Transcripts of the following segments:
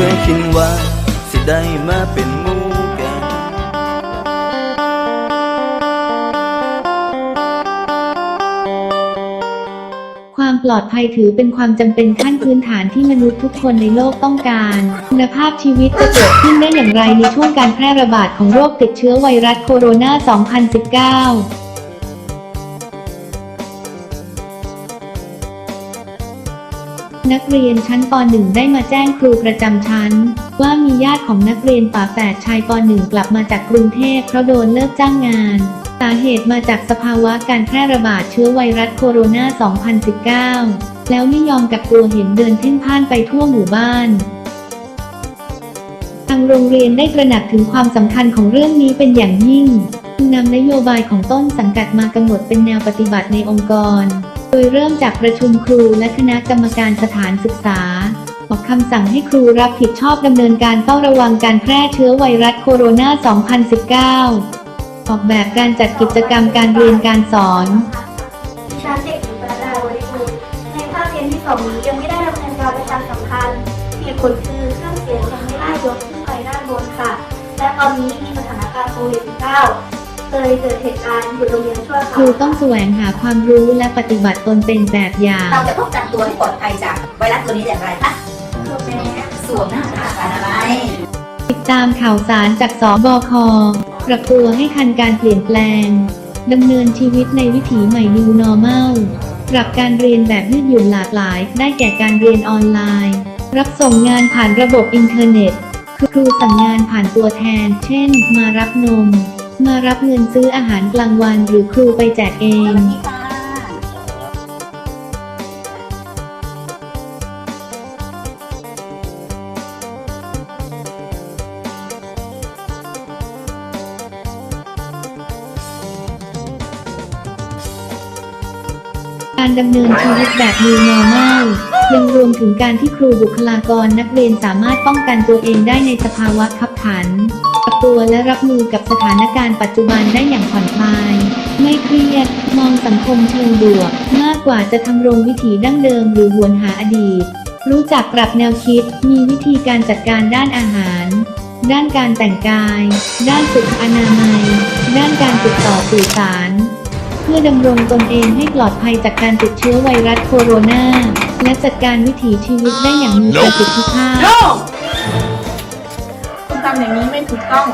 เคยคิดว่าสิได้มาเป็นมูกันความปลอดภัยถือเป็นความจำเป็นขั้นพื้นฐานที่มนุษย์ทุกคนในโลกต้องการ คุณภาพชีวิตจะเกิดขึ้นได้อย่างไรในช่วงการแพร่ระบาดของโรคติดเชื้อไวรัสโคโรนา 2019 นักเรียนชั้นป .1 ได้มาแจ้งครูประจำชั้น ว่ามีญาติของนักเรียนฝาแฝดชายป .1 กลับมาจากกรุงเทพเพราะโดนเลิกจ้างงาน สาเหตุมาจากสภาวะการแพร่ระบาดเชื้อไวรัสโคโรนา 2019 แล้วไม่ยอมกักตัวเห็นเดินเพ่นพ่านไปทั่วหมู่บ้านทางโรงเรียนได้ตระหนักถึงความสำคัญของเรื่องนี้เป็นอย่างยิ่งนำนโยบายของต้นสังกัดมากำหนดเป็นแนวปฏิบัติในองค์กร โดยเริ่มจากประชุมครูและคณะกรรมการสถานศึกษา ออกคำสั่งให้ครูรับผิดชอบดำเนินการเฝ้าระวังการแพร่เชื้อไวรัสโคโรนา 2019 ออกแบบการจัดกิจกรรมการเรียนการสอนดิฉันเด็กหญิงปรดาบริบูรณ์ในภาคเรียนที่สองนี้ยังไม่ได้ดำเนินการประชาสัมพันธ์เหตุผลคือเครื่องเสียงยังไม่ได้ยกขึ้นไปด้านบนค่ะ และตอนนี้มีสถานการณ์โควิด -19 เลยเกิดเหตุการณ์หยุดโรงเรียนชั่วคครูราวต้องแสวงหาความรู้และปฏิบัติตนเป็นแบบอย่าง เราจะป้องกันตัวให้ปลอดภัยจากไวรัสตัวนี้อย่างไรคะสวมหน้ากากอนามัยติดตามข่าวสารจากสบคปรับตัวให้ทันการเปลี่ยนแปลง ดำเนินชีวิตในวิถีใหม่ New Normal ปรับการเรียนแบบยืดหยุ่นหลากหลาย ได้แก่การเรียนออนไลน์ รับส่งงานผ่านระบบอินเทอร์เน็ต คือครูสั่งงานผ่านตัวแทน เช่น มารับนม มารับเงินซื้ออาหารกลางวันหรือครูไปแจกเองการดำเนินชีวิตแบบ New Normal ยังรวมถึงการที่ครูบุคลากรนักเรียนสามารถป้องกันตัวเองได้ในสภาวะขับขัน รับตัวและรับมือกับสถานการณ์ปัจจุบันได้อย่างผ่อนคลาย ไม่เครียด มองสังคมเชิงบวก มากกว่าจะทำรงวิถีดั้งเดิมหรือหวนหาอดีต รู้จักปรับแนวคิด มีวิธีการจัดการด้านอาหาร ด้านการแต่งกาย ด้านสุขอนามัย ด้านการติดต่อสื่อสาร เพื่อดำรงตนเองให้ปลอดภัยจากการติดเชื้อไวรัสโคโรนาและจัดการวิถีชีวิตได้อย่างมีประสิทธิภาพ ทำอย่างนี้ไม่ถูกต้อง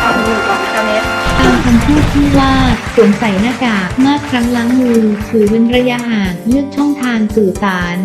เอาอยู่กับอินเทอร์เน็ตตามคำพูดที่ว่าสวมใส่หน้ากากมากครั้งล้างมือ ถือเว้นระยะห่างเลือกช่องทางสื่อสาร